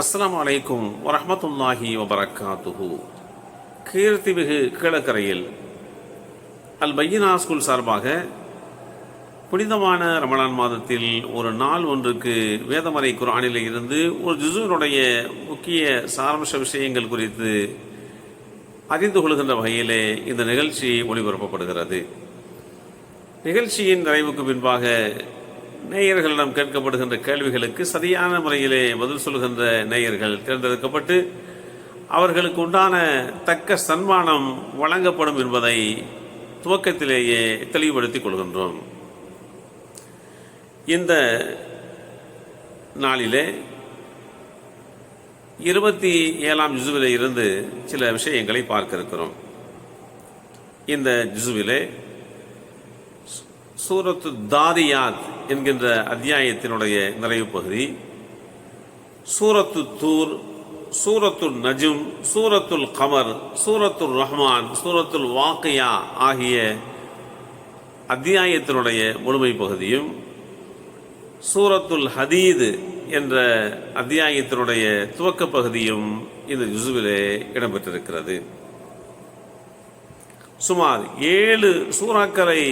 அஸ்லாம் அலைக்கும் வரமத்துல்லாஹி வபரகாத்துஹு கீர்த்திமிகு கீழக்கரையில் அல் பையனா ஸ்கூல் சார்பாக புனிதமான ரமலான் மாதத்தில் ஒரு நாள் ஒன்றுக்கு வேதமறை குரானில் இருந்து ஒரு ஜுசுனுடைய முக்கிய சாரம்ச விஷயங்கள் குறித்து அறிந்து கொள்கின்ற வகையிலே இந்த நிகழ்ச்சி ஒளிபரப்பப்படுகிறது. நிகழ்ச்சியின் நிறைவுக்கு பின்பாக நேயர்களிடம் கேட்கப்படுகின்ற கேள்விகளுக்கு சரியான முறையிலே பதில் சொல்கின்ற நேயர்கள் தேர்ந்தெடுக்கப்பட்டு அவர்களுக்கு உண்டான தக்க சன்மானம் வழங்கப்படும் என்பதை துவக்கத்திலேயே தெளிவுபடுத்திக் கொள்கின்றோம். இந்த நாளிலே இருபத்தி ஏழாம் ஜிசுவிலே இருந்து சில விஷயங்களை பார்க்க இருக்கிறோம். இந்த ஜிசுவிலே சூரத்து தாரியாத் என்கின்ற அத்தியாயத்தினுடைய நிறைவு பகுதி. சூரத்து தூர் சூரத்துல் நஜும் சூரத்துல் கமர் சூரத்துல் ரஹ்மான் சூரத்துல் வாக்கையா ஆகிய அத்தியாயத்தினுடைய முழுமை பகுதியும் சூரத்துல் ஹதீது என்ற அத்தியாயத்தினுடைய துவக்க பகுதியும் இந்த ஜுசுவிலே இடம்பெற்றிருக்கிறது. சுமார் ஏழு சூறாக்களை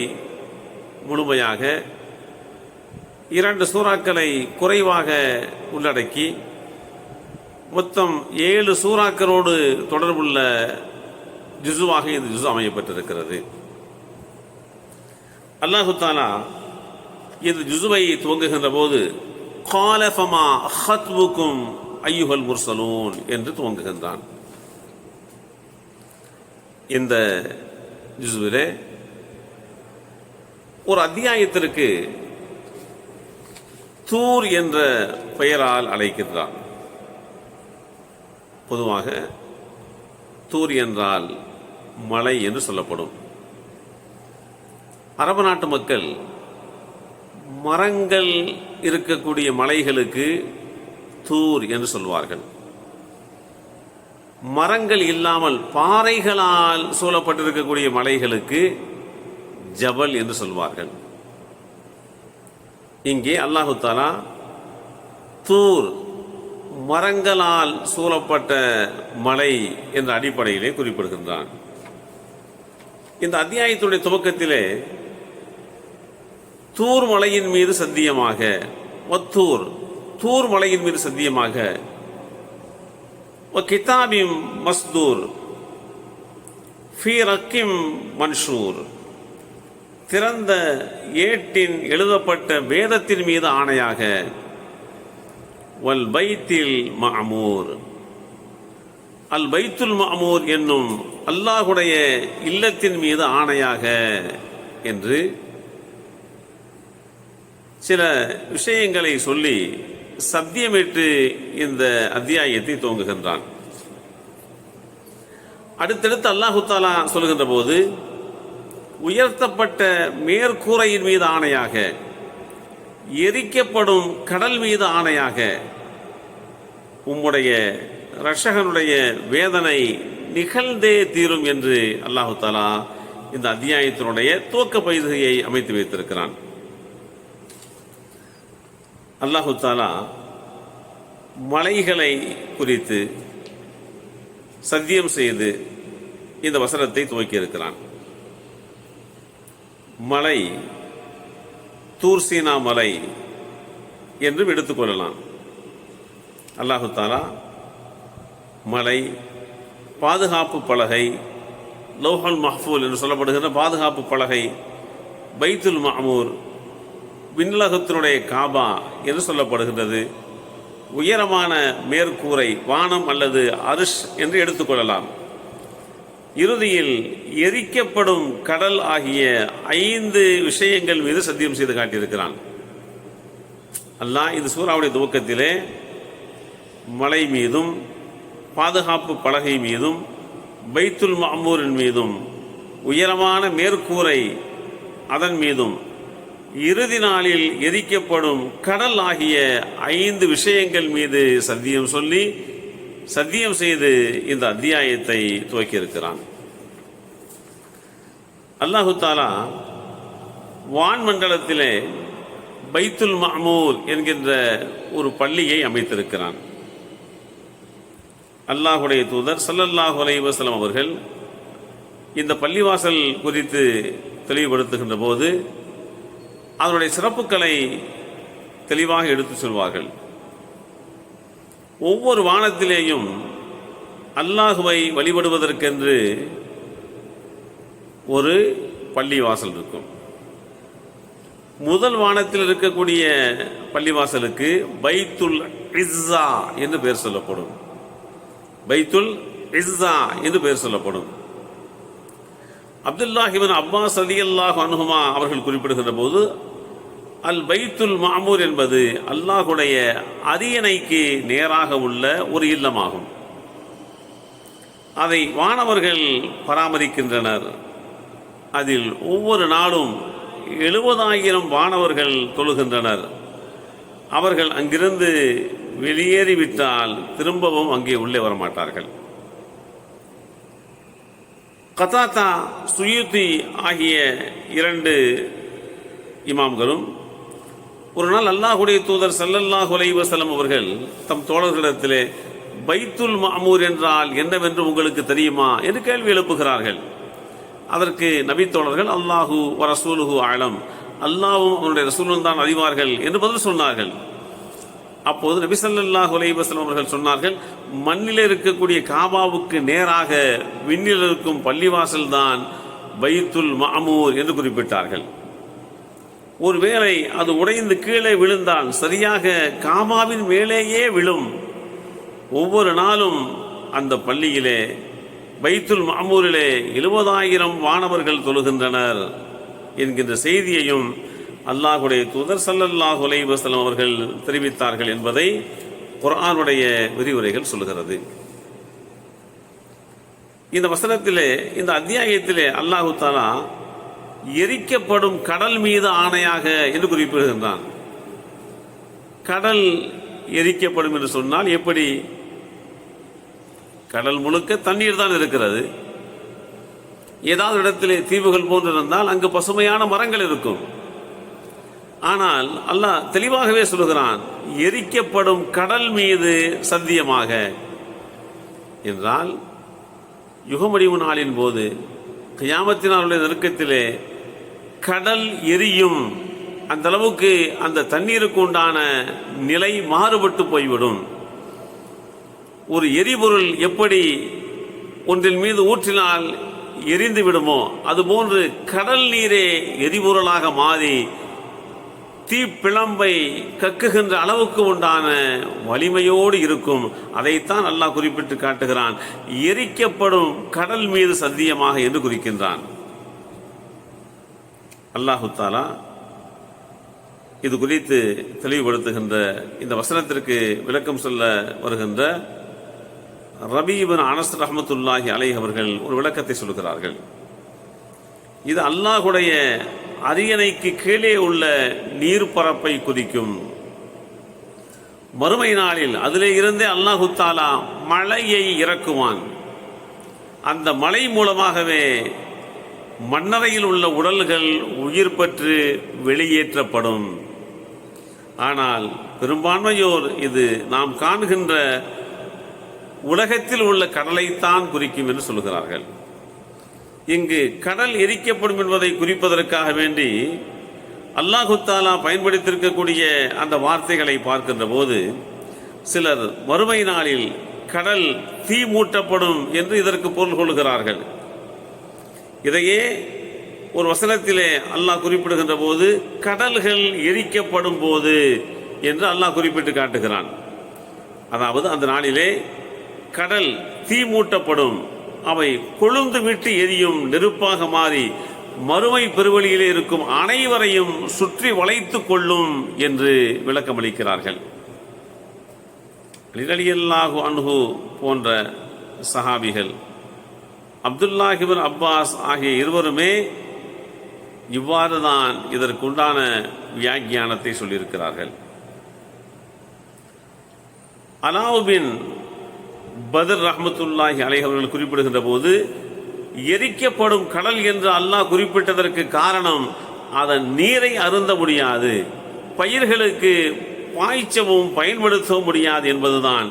முழுமையாக இரண்டு சூறாக்களை குறைவாக உள்ளடக்கி மொத்தம் ஏழு சூறாக்களோடு தொடர்புள்ள ஜுசுவாக இந்த ஜுசு அமையப்பட்டிருக்கிறது. அல்லாஹு தாலா இந்த ஜுசுவை துவங்குகின்ற போது காலஃபமா ஹத்வுக்கும் ஐயுகல் முர்சலூன் என்று துவங்குகின்றான். இந்த ஜுசுவிலே ஒரு அத்தியாயத்திற்கு தூர் என்ற பெயரால் அழைக்கின்றான். பொதுவாக தூர் என்றால் மலை என்று சொல்லப்படும். அரபு நாட்டு மக்கள் மரங்கள் இருக்கக்கூடிய மலைகளுக்கு தூர் என்று சொல்வார்கள். மரங்கள் இல்லாமல் பாறைகளால் சூழப்பட்டிருக்கக்கூடிய மலைகளுக்கு ஜபல் என்று சொல்வார்கள். இங்கே அல்லாஹு தாலா தூர் மரங்களால் சூழப்பட்ட மலை என்ற அடிப்படையிலே குறிப்பிடுகின்றான். இந்த அத்தியாயத்துடைய துவக்கத்திலே தூர் மலையின் மீது சத்தியமாக ஒத்தூர் தூர் மலையின் மீது சத்தியமாக கிதாபிம் மஸ்தூர் ஃபி ரக்கிம் மன்ஷூர். திறந்த ஏட்டின் எழுதப்பட்ட வேதத்தின் மீது ஆணையாக வல் பைத்தில் மாமூர் அல் பைத்துல் மாமூர் என்னும் அல்லாஹுடைய இல்லத்தின் மீது ஆணையாக என்று சில விஷயங்களை சொல்லி சத்தியமிட்டு இந்த அத்தியாயத்தை துவங்குகின்றான். அடுத்தடுத்து அல்லாஹு தாலா சொல்கின்ற போது உயர்த்தப்பட்ட மேற்கூரையின் மீது ஆணையாக எரிக்கப்படும் கடல் மீது ஆணையாக உம்முடைய ரஷகனுடைய வேதனை நிகழ்ந்தே தீரும் என்று அல்லாஹு தாலா இந்த அத்தியாயத்தினுடைய துவக்க பகுதியை அமைத்து வைத்திருக்கிறான். அல்லாஹு தாலா மலைகளை குறித்து சத்தியம் செய்து இந்த வசனத்தை துவக்கி இருக்கிறான் மலை தூர்சீனா மலை என்றும் எடுத்துக்கொள்ளலாம் அல்லாஹு தாலா மலை பாதுகாப்பு பலகை லோஹல் மஹ்பூல் என்று சொல்லப்படுகின்ற பாதுகாப்பு பலகை பைத்துல் மாமூர் விண்ணுலகத்தினுடைய காபா என்று சொல்லப்படுகின்றது. உயரமான மேற்கூரை வானம் அல்லது அரிஷ் என்று எடுத்துக்கொள்ளலாம் இறுதியில் எரிக்கப்படும் கடல் ஆகிய ஐந்து விஷயங்கள் மீது சத்தியம் செய்து காட்டியிருக்கிறான். அல்லாஹ் இந்த சூறாவுடைய துவக்கத்திலே மலை மீதும் பாதுகாப்பு பலகை மீதும் பைத்துல் மாமூரின் மீதும் உயரமான மேற்கூரை அதன் மீதும் இறுதி நாளில் எரிக்கப்படும் கடல் ஆகிய ஐந்து விஷயங்கள் மீது சத்தியம் சொல்லி சத்தியம் செய்து இந்த அத்தியாயத்தை துவக்கியிருக்கிறான். அல்லாஹு தாலா வான்மண்டலத்திலே பைத்துல் மஹமூர் என்கின்ற ஒரு பள்ளியை அமைத்திருக்கிறான். அல்லாஹுடைய தூதர் சல்லல்லாஹு அலைவாஸ்லம் அவர்கள் இந்த பள்ளிவாசல் குறித்து தெளிவுபடுத்துகின்ற போது அதனுடைய சிறப்புகளை தெளிவாக எடுத்து சொல்வார்கள். ஒவ்வொரு வானத்திலேயும் அல்லாஹுவை வழிபடுவதற்கென்று ஒரு பள்ளிவாசல் இருக்கும். முதல் வானத்தில் இருக்கக்கூடிய பள்ளிவாசலுக்கு பைத்துல் இஸ்ஸா என்று பெயர் சொல்லப்படும். பைத்துல் இஸ்ஸா என்று பெயர் சொல்லப்படும். அப்துல்லாஹிபின் அப்பாஸ் அலி அல்லாஹ் அனுகுமா அவர்கள் குறிப்பிடுகின்ற போது அல் பைத்துல் மாமூர் என்பது அல்லாஹுடைய அரியணைக்கு நேராக உள்ள ஒரு இல்லமாகும். அதை வானவர்கள் பராமரிக்கின்றனர். அதில் ஒவ்வொரு நாளும் எழுபதாயிரம் வானவர்கள் தொழுகின்றனர். அவர்கள் அங்கிருந்து வெளியேறிவிட்டால் திரும்பவும் அங்கே உள்ளே வரமாட்டார்கள். கதாத்தா சுயுத்தி ஆகிய இரண்டு இமாம்களும் ஒரு நாள் அல்லாஹுடைய தூதர் சல்லல்லாஹ் அலைஹி அவர்கள் தம் தோழர்களிடத்திலே பைத்துல் மாமூர் என்றால் என்னவென்று உங்களுக்கு தெரியுமா என்று கேள்வி எழுப்புகிறார்கள். அதற்கு நபித்தோழர்கள் அல்லாஹு வ ரசூலுஹு ஆழம் அல்லாவும் அவனுடைய ரசூலும் தான் அறிவார்கள் என்று பதில் சொன்னார்கள். அப்போது நபி ஸல்லல்லாஹு அலைஹி அவர்கள் சொன்னார்கள் மண்ணில் இருக்கக்கூடிய காபாவுக்கு நேராக விண்ணில் இருக்கும் பள்ளிவாசல் தான் பைத்துல் மாமூர் என்று குறிப்பிட்டார்கள். ஒருவேளை அது உடைந்து கீழே விழுந்தால் சரியாக காமாவின் மேலேயே விழும். ஒவ்வொரு நாளும் அந்த பள்ளியிலே பைத்துல் மாமூரிலே எழுபதாயிரம் வானவர்கள் தொழுகின்றனர் என்கின்ற செய்தியையும் அல்லாஹுடைய தூதர் சல்லல்லாஹ் அலைஹி அவர்கள் தெரிவித்தார்கள் என்பதை குரானுடைய விரிவுரைகள் சொல்கிறது இந்த வசனத்திலே இந்த அத்தியாயத்திலே அல்லாஹு தாலா எரிக்கப்படும் கடல் மீது ஆணையாக என்று குறிப்பிடுகின்றான். கடல் எரிக்கப்படும் என்று சொன்னால் எப்படி? கடல் முழுக்க தண்ணீர் தான் இருக்கிறது. ஏதாவது இடத்திலே தீவுகள் போன்று இருந்தால் அங்கு பசுமையான மரங்கள் இருக்கும். ஆனால் அல்லாஹ் தெளிவாகவே சொல்கிறான் எரிக்கப்படும் கடல் மீது சத்தியமாக. என்றால் யுகமடிவு நாளின் போது கியாமத்தினாருடைய நெருக்கத்திலே கடல் எரியும். அந்த அளவுக்கு அந்த தண்ணீருக்கு உண்டான நிலை மாறுபட்டு போய்விடும். ஒரு எரிபொருள் எப்படி ஒன்றின் மீது ஊற்றினால் எரிந்து விடுமோ அதுபோன்று கடல் நீரே எரிபொருளாக மாறி தீப்பிழம்பை கக்குகின்ற அளவுக்கு உண்டான வலிமையோடு இருக்கும். அதைத்தான் அல்லாஹ் குறிப்பிட்டு காட்டுகிறான். எரிக்கப்படும் கடல் மீது சத்தியமாக என்று குறிக்கின்றான். அல்லாஹு தாலா இது குறித்து தெளிவுபடுத்துகின்ற இந்த வசனத்திற்கு விளக்கம் சொல்ல வருகின்ற ரபீபன் அனஸ் ரஹமத்துல்லாஹி அலை அவர்கள் ஒரு விளக்கத்தை சொல்கிறார்கள். இது அல்லாஹுடைய அரியணைக்கு கீழே உள்ள நீர்ப்பரப்பை குறிக்கும் மறுமை நாளில் அதிலே இருந்தே அல்லாஹு தாலா மழையை இறக்குவான். அந்த மழை மூலமாகவே மண்ணறையில் உள்ள உடல்கள் உயிர் பெற்று வெளியேற்றப்படும். ஆனால் பெரும்பான்மையோர் இது நாம் காண்கின்ற உலகத்தில் உள்ள கடலைத்தான் குறிக்கும் என்று சொல்கிறார்கள். இங்கு கடல் எரிக்கப்படும் என்பதை குறிப்பதற்காக வேண்டி அல்லாஹு தாலா பயன்படுத்தியிருக்கக்கூடிய அந்த வார்த்தைகளை பார்க்கின்ற போது சிலர் மறுமை நாளில் கடல் தீ மூட்டப்படும் என்று இதற்கு பொருள் கொள்கிறார்கள். இதையே ஒரு வசனத்திலே அல்லாஹ் குறிப்பிடுகின்ற போது கடல்கள் எரிக்கப்படும் போது என்று அல்லாஹ் குறிப்பிட்டு காட்டுகிறான். அதாவது அந்த நாளிலே கடல் தீ மூட்டப்படும். அவை கொழுந்து விட்டு எரியும் நெருப்பாக மாறி மறுமை பெருவழியிலே இருக்கும் அனைவரையும் சுற்றி வளைத்துக் கொள்ளும் என்று விளக்கமளிக்கிறார்கள். அலிரலியல்லாஹு அன்ஹு போன்ற சஹாபிகள் அப்துல்லாஹிபின் அப்பாஸ் ஆகிய இருவருமே இவ்வாறு தான் இதற்குண்டான வியாக்கியானத்தை சொல்லியிருக்கிறார்கள். அலாவுபின் பதர் ரஹமத்துல்லாஹி அலை அவர்கள் குறிப்பிடுகின்ற போது எரிக்கப்படும் கடல் என்று அல்லாஹ் குறிப்பிட்டதற்கு காரணம் அதன் நீரை அருந்த முடியாது பயிர்களுக்கு பாய்ச்சவும் பயன்படுத்தவும் முடியாது என்பதுதான்.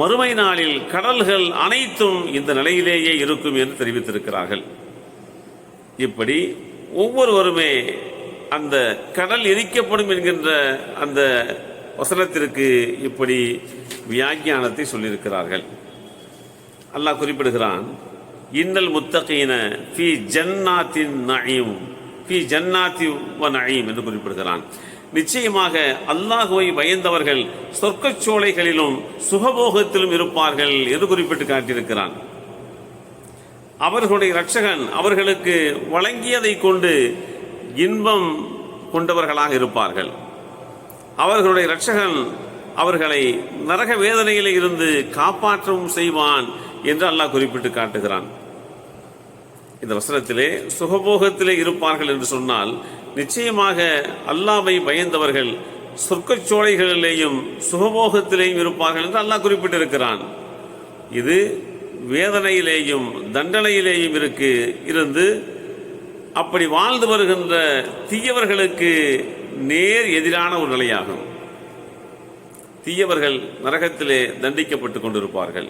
மறுமை நாளில் கடல்கள் அனைத்தும் இந்த நிலையிலேயே இருக்கும் என்று தெரிவித்திருக்கிறார்கள். இப்படி ஒவ்வொருவருமே அந்த கடல் எரிக்கப்படும் என்கின்ற அந்த வசனத்திற்கு இப்படி வியாக்கியானத்தை சொல்லியிருக்கிறார்கள். அல்லாஹ் குறிப்பிடுகிறான் இன்னல் முத்தகையின ஃபி ஜன்னாத்தின் நயீம். ஃபி ஜன்னாத்தி வ நயீம் என்று குறிப்பிடுகிறான். நிச்சயமாக அல்லாஹுவை பயந்தவர்கள் சொர்க்கச்சோலைகளிலும் சுகபோகத்திலும் இருப்பார்கள் என்று குறிப்பிட்டு காட்டியிருக்கிறான். அவர்களுடைய ரட்சகன் அவர்களுக்கு வழங்கியதை கொண்டு இன்பம் கொண்டவர்களாக இருப்பார்கள். அவர்களுடைய இரட்சகன் அவர்களை நரக வேதனையில இருந்து காப்பாற்றவும் செய்வான் என்று அல்லாஹ் குறிப்பிட்டு காட்டுகிறான். இந்த வசனத்திலே சுகபோகத்திலே இருப்பார்கள் என்று சொன்னால் நிச்சயமாக அல்லாவை பயந்தவர்கள் சொற்கச்சோலைகளிலேயும் சுகபோகத்திலேயும் இருப்பார்கள் என்று அல்லாஹ் குறிப்பிட்டிருக்கிறான். இது வேதனையிலேயும் தண்டனையிலேயும் இருக்கு இருந்து அப்படி வாழ்ந்து வருகின்ற தீயவர்களுக்கு நேர் எதிரான ஒரு நிலையாகும். தீயவர்கள் நரகத்திலே தண்டிக்கப்பட்டு கொண்டிருப்பார்கள்.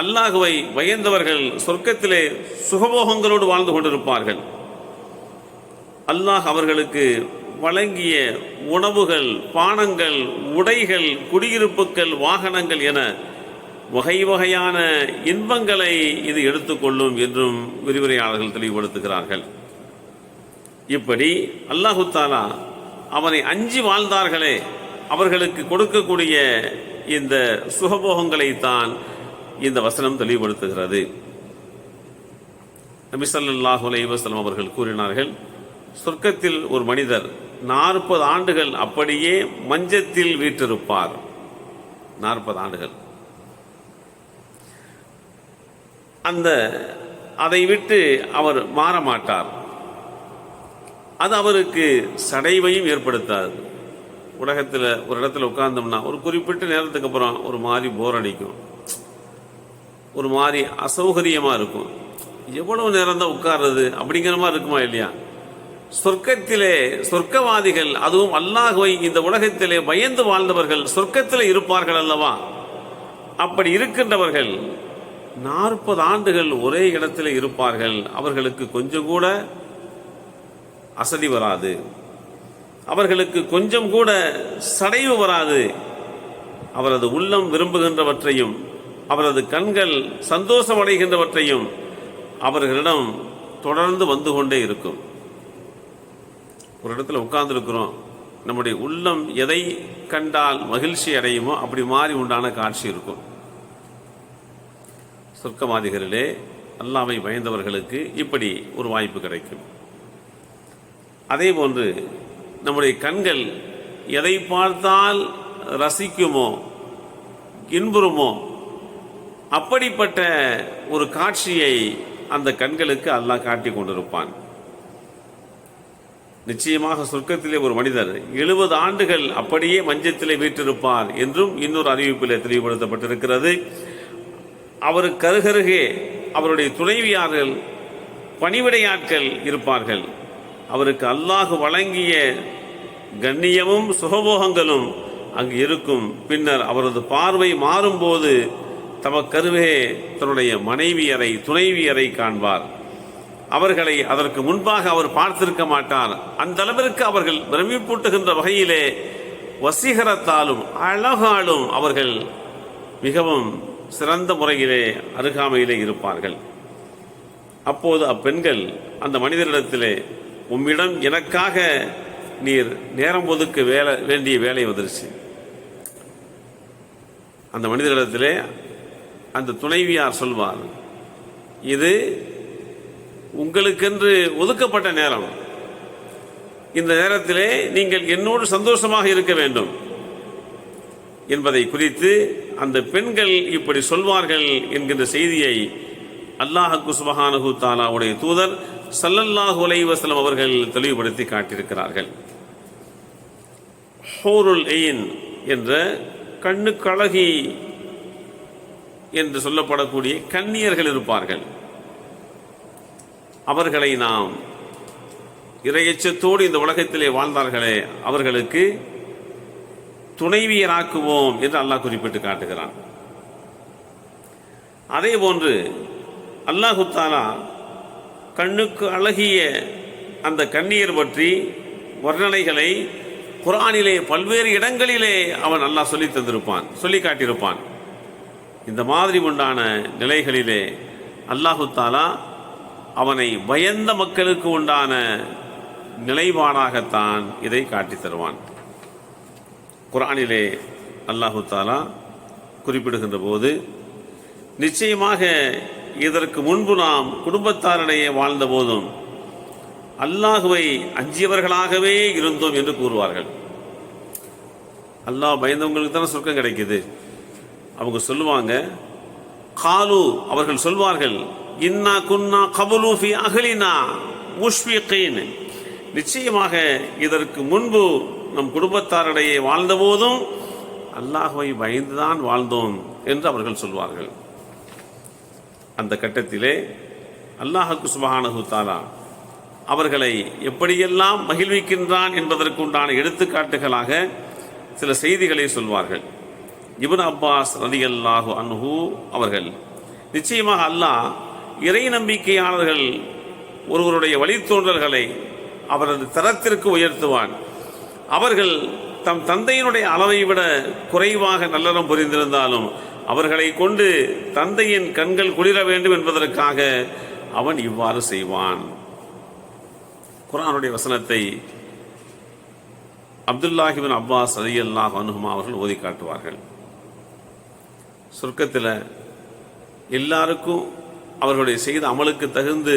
அல்லாஹுவை பயந்தவர்கள் சொர்க்கத்திலே சுகபோகங்களோடு வாழ்ந்து கொண்டிருப்பார்கள். அல்லாஹ் அவர்களுக்கு வழங்கிய உணவுகள் பானங்கள் உடைகள் குடியிருப்புகள் வாகனங்கள் என வகை வகையான இன்பங்களை இது எடுத்துக்கொள்ளும் என்றும் விரிவுரையாளர்கள் தெளிவுபடுத்துகிறார்கள். இப்படி அல்லாஹு தாலா அவனை அஞ்சி வாழ்ந்தார்களே அவர்களுக்கு கொடுக்கக்கூடிய இந்த சுகபோகங்களை தான் இந்த வசனம் தெளிவுபடுத்துகிறது. நபி ஸல்லல்லாஹு அவர்கள் கூறினார்கள் சொர்க்கத்தில் ஒரு மனிதர் நாற்பது ஆண்டுகள் அப்படியே மஞ்சத்தில் வீற்றிருப்பார். நாற்பது ஆண்டுகள். அந்த அதை விட்டு அவர் மாற மாட்டார். அது அவருக்கு சடைவையும் ஏற்படுத்தாது. உலகத்தில் ஒரு இடத்துல உட்கார்ந்தோம்னா ஒரு குறிப்பிட்ட நேரத்துக்கு அப்புறம் ஒரு மாதிரி போர் அடிக்கும். ஒரு மாதிரி அசௌகரியமாக இருக்கும். எவ்வளவு நேரம் தான் உட்கார்றது அப்படிங்கிற மாதிரி இருக்குமா இல்லையா? சொர்க்கத்திலே சொர்க்கவாதிகள் அதுவும் அல்லாஹுவை இந்த உலகத்திலே பயந்து வாழ்ந்தவர்கள் சொர்க்கத்திலே இருப்பார்கள் அல்லவா? அப்படி இருக்கின்றவர்கள் நாற்பது ஆண்டுகள் ஒரே இடத்துல இருப்பார்கள். அவர்களுக்கு கொஞ்சம் கூட அசதி வராது. அவர்களுக்கு கொஞ்சம் கூட சடைவு வராது. அவரது உள்ளம் விரும்புகின்றவற்றையும் அவரது கண்கள் சந்தோஷம் அடைகின்றவற்றையும் அவர்களிடம் தொடர்ந்து வந்து கொண்டே இருக்கும். ஒரு இடத்துல உட்கார்ந்துருக்கிறோம். நம்முடைய உள்ளம் எதை கண்டால் மகிழ்ச்சி அடையுமோ அப்படி மாறி உண்டான காட்சி இருக்கும். சொர்க்கவாதிகளிலே அல்லாமை பயந்தவர்களுக்கு இப்படி ஒரு வாய்ப்பு கிடைக்கும். அதே போன்று நம்முடைய கண்கள் எதை பார்த்தால் ரசிக்குமோ இன்புறுமோ அப்படிப்பட்ட ஒரு காட்சியை அந்த கண்களுக்கு அல்லாஹ் காட்டி கொண்டிருப்பான். நிச்சயமாக சொர்க்கத்திலே ஒரு மனிதர் எழுபது ஆண்டுகள் அப்படியே மஞ்சத்திலே வீற்றிருப்பார் என்றும் இன்னொரு அறிவிப்பிலே தெளிவுபடுத்தப்பட்டிருக்கிறது. அவருக்கு கருகருகே அவருடைய துணைவியார்கள் பணிவிடையாட்கள் இருப்பார்கள். அவருக்கு அல்லாஹ் வழங்கிய கண்ணியமும் சுகபோகங்களும் அங்கு இருக்கும். பின்னர் அவரது பார்வை மாறும்போது தமக்கருவே தன்னுடைய மனைவியரை துணைவியரை காண்பார். அவர்களை அதற்கு முன்பாக அவர் பார்த்திருக்க மாட்டார். அந்த அளவிற்கு அவர்கள் பிரமிப்பூட்டுகின்ற வகையிலே வசீகரத்தாலும் அழகாலும் அவர்கள் மிகவும் சிறந்த முறையிலே அருகாமையிலே இருப்பார்கள். அப்போது அப்பெண்கள் அந்த மனிதரிடத்திலே உம்மிடம் எனக்காக நீர் நேரம் ஒதுக்க வேலை வேண்டிய வேலை வந்துருச்சு. அந்த மனிதரிடத்திலே அந்த துணைவியார் சொல்வார் இது உங்களுக்கென்று ஒதுக்கப்பட்ட நேரம். இந்த நேரத்திலே நீங்கள் என்னோடு சந்தோஷமாக இருக்க வேண்டும். என்பதை குறித்து அந்த பெண்கள் இப்படி சொல்வார்கள் என்கின்ற செய்தியை அல்லாஹ் சுபஹானஹு தாலாவுடைய தூதர் சல்லல்லாஹ் அலைஹி அவர்கள் தெளிவுபடுத்தி காட்டியிருக்கிறார்கள். ஹோருல் எயின் என்ற கண்ணுக்கழகி என்று சொல்லப்படக்கூடிய கன்னியர்கள் இருப்பார்கள். அவர்களை நாம் இரையச்சத்தோடு இந்த உலகத்திலே வாழ்ந்தார்களே அவர்களுக்கு துணைவியராக்குவோம் என்று அல்லாஹ் குறிப்பிட்டு காட்டுகிறான். அதே போன்று அல்லாஹு தாலா கண்ணுக்கு அழகிய அந்த கண்ணீர் பற்றி வர்ணனைகளை குரானிலே பல்வேறு இடங்களிலே அவன் நல்லா சொல்லி தந்திருப்பான் சொல்லி காட்டியிருப்பான். இந்த மாதிரி உண்டான நிலைகளிலே அல்லாஹு தாலா அவனை பயந்த மக்களுக்கு உண்டான நிலைப்பாடாகத்தான் இதை காட்டித் தருவான். குரானிலே அல்லாஹு தாலா குறிப்பிடுகின்ற போது நிச்சயமாக இதற்கு முன்பு நாம் குடும்பத்தாரிடையே வாழ்ந்த போதும் அல்லாஹுவை அஞ்சியவர்களாகவே இருந்தோம் என்று கூறுவார்கள். அல்லாஹ் பயந்தவங்களுக்கு தானே சொர்க்கம் கிடைக்குது. அவங்க சொல்லுவாங்க காலு அவர்கள் சொல்வார்கள் இன்னா குன்னா கபலூஃபி அகலினா முஷ்பிகீன் நிச்சயமாக இதற்கு முன்பு நம் குடும்பத்தாரிடையே வாழ்ந்தபோதும் அல்லாஹுவை பயந்துதான் வாழ்ந்தோம் என்று அவர்கள் சொல்வார்கள். அந்த கட்டத்திலே அல்லாஹுக்கு சுபஹானஹு தாலா அவர்களை எப்படியெல்லாம் மகிழ்விக்கின்றான் என்பதற்குண்டான எடுத்துக்காட்டுகளாக சில செய்திகளை சொல்வார்கள். இபன் அப்பாஸ் ரதி அல்லாஹு அன்ஹு அவர்கள் நிச்சயமாக அல்லாஹ் இறை நம்பிக்கையாளர்கள் ஒருவருடைய வழித்தோன்றல்களை அவரது தரத்திற்கு உயர்த்துவான். அவர்கள் தம் தந்தையினுடைய அளவை விட குறைவாக நல்லறம் புரிந்திருந்தாலும் அவர்களை கொண்டு தந்தையின் கண்கள் குளிர வேண்டும் என்பதற்காக அவன் இவ்வாறு செய்வான். குரானுடைய வசனத்தை அப்துல்லாஹிபின் அப்பாஸ் அலி அல்லாஹ் அனுகுமா அவர்கள் ஓதி காட்டுவார்கள். சொர்க்கத்தில் எல்லாருக்கும் அவர்களுடைய செய்த அமலுக்கு தகுந்து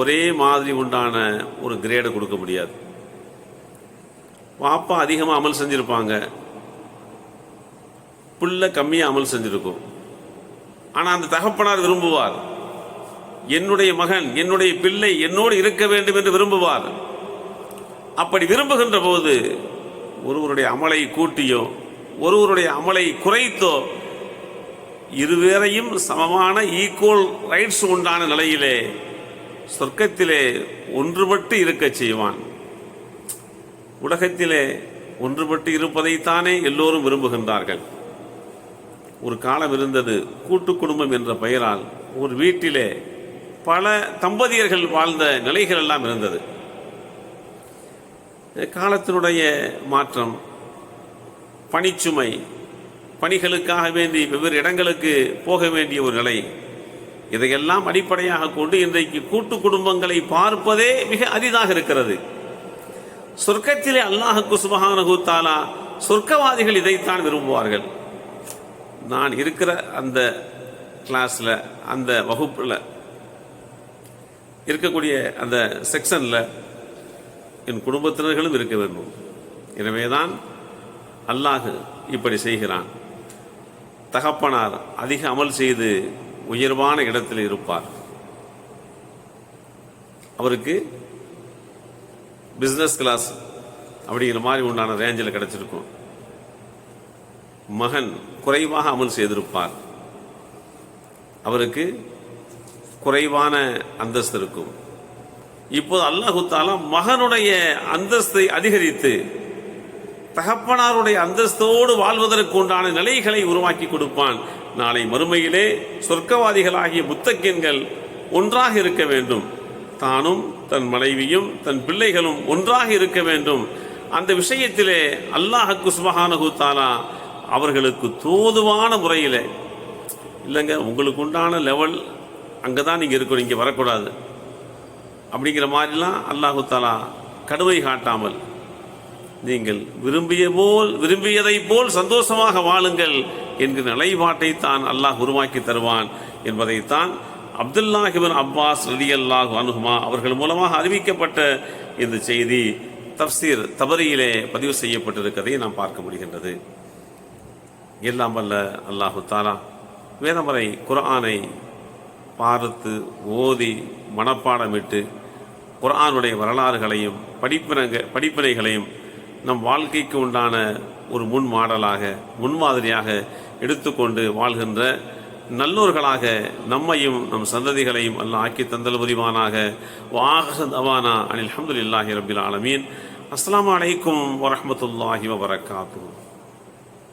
ஒரே மாதிரி உண்டான ஒரு கிரேடை கொடுக்க முடியாது. வாப்பா அதிகமாக அமல் செஞ்சுருப்பாங்க. பிள்ளை கம்மியாக அமல் செஞ்சிருக்கும். ஆனால் அந்த தகப்பனார் விரும்புவார். என்னுடைய மகன் என்னுடைய பிள்ளை என்னோடு இருக்க வேண்டும் என்று விரும்புவார். அப்படி விரும்புகின்ற போது ஒருவருடைய அமலை கூட்டியோ ஒருவருடைய அமலை குறைத்தோ இருவேரையும் சமமான ஈக்குவல் ரைட்ஸ் உண்டான நிலையிலே சொர்க்கத்திலே ஒன்றுபட்டு இருக்கச் செய்வான். உலகத்திலே ஒன்றுபட்டு இருப்பதைத்தானே எல்லோரும் விரும்புகின்றார்கள். ஒரு காலம் இருந்தது. கூட்டு குடும்பம் என்ற பெயரால் ஒரு வீட்டிலே பல தம்பதியர்கள் வாழ்ந்த நிலைகள் எல்லாம் இருந்தது. காலத்தினுடைய மாற்றம் பணிச்சுமை பணிகளுக்காக வேண்டி வெவ்வேறு இடங்களுக்கு போக வேண்டிய ஒரு நிலை. இதையெல்லாம் அடிப்படையாக கொண்டு இன்றைக்கு கூட்டு குடும்பங்களை பார்ப்பதே மிக அரிதாக இருக்கிறது. சொர்க்கத்திலே அல்லாஹுக்கு சுபஹானஹு தாலா சொர்க்கவாதிகள் இதைத்தான் விரும்புவார்கள். நான் இருக்கிற அந்த கிளாஸில் அந்த வகுப்பில் இருக்கக்கூடிய அந்த செக்ஷனில் என் குடும்பத்தினர்களும் இருக்க வேண்டும். எனவே தான் அல்லாஹு இப்படி செய்கிறான். தகப்பனார் அதிக அமல் செய்து உயர்வான இடத்தில் இருப்பார். அவருக்கு பிஸ்னஸ் கிளாஸ் அப்படிங்கிற மாதிரி உண்டான ரேஞ்சில் கிடச்சிருக்கும். மகன் குறைவாக அமல் செய்திருப்பார். அவருக்கு குறைவான அந்தஸ்து இருக்கும். இப்போது அல்லாஹு தாலா மகனுடைய அந்தஸ்தை அதிகரித்து தகப்பனாருடைய அந்தஸ்தோடு வாழ்வதற்கு உண்டான நிலைகளை உருவாக்கி கொடுப்பான். நாளை மறுமையிலே சொர்க்கவாதிகளாகிய முத்தக்கின்கள் ஒன்றாக இருக்க வேண்டும். தானும் தன் மனைவியும் தன் பிள்ளைகளும் ஒன்றாக இருக்க வேண்டும். அந்த விஷயத்திலே அல்லாஹ் சுபஹானஹு தாலா அவர்களுக்கு தோதுவான முறையில். இல்லைங்க உங்களுக்கு உண்டான லெவல் அங்கே தான் நீங்கள் இருக்கணும் இங்கே வரக்கூடாது. அப்படிங்கிற மாதிரிலாம் அல்லாஹு தாலா கடுவை காட்டாமல் நீங்கள் விரும்பிய போல் விரும்பியதை போல் சந்தோஷமாக வாழுங்கள் என்கிற நிலைப்பாட்டை தான் அல்லாஹ் உருவாக்கி தருவான் என்பதைத்தான் அப்துல்லாஹிபின் அப்பாஸ் ரலி அல்லாஹ் அனுகுமா அவர்கள் மூலமாக அறிவிக்கப்பட்ட இந்த செய்தி தப்சீர் தபரியிலே பதிவு செய்யப்பட்டிருக்கதை நாம் பார்க்க முடிகின்றது. எல்லாம் வல்ல அல்லாஹு தாலா. வேதமறை குர்ஆனை பார்த்து ஓதி மனப்பாடமிட்டு குர்ஆனுடைய வரலாறுகளையும் படிப்பினங்க படிப்பினைகளையும் நம் வாழ்க்கைக்கு உண்டான ஒரு முன் மாடலாக முன்மாதிரியாக எடுத்துக்கொண்டு வாழ்கின்ற நல்லோர்களாக நம்மையும் நம் சந்ததிகளையும் அல்லாஹ் ஆக்கி தந்தல் புரிவானாக. வாஹத் அவானா அனில் அஹமதுல்லாஹி ரபில் ஆலமீன். அஸ்லாம் அலைக்கும் வரமத்துல்லாஹி வபரகாத்துஹு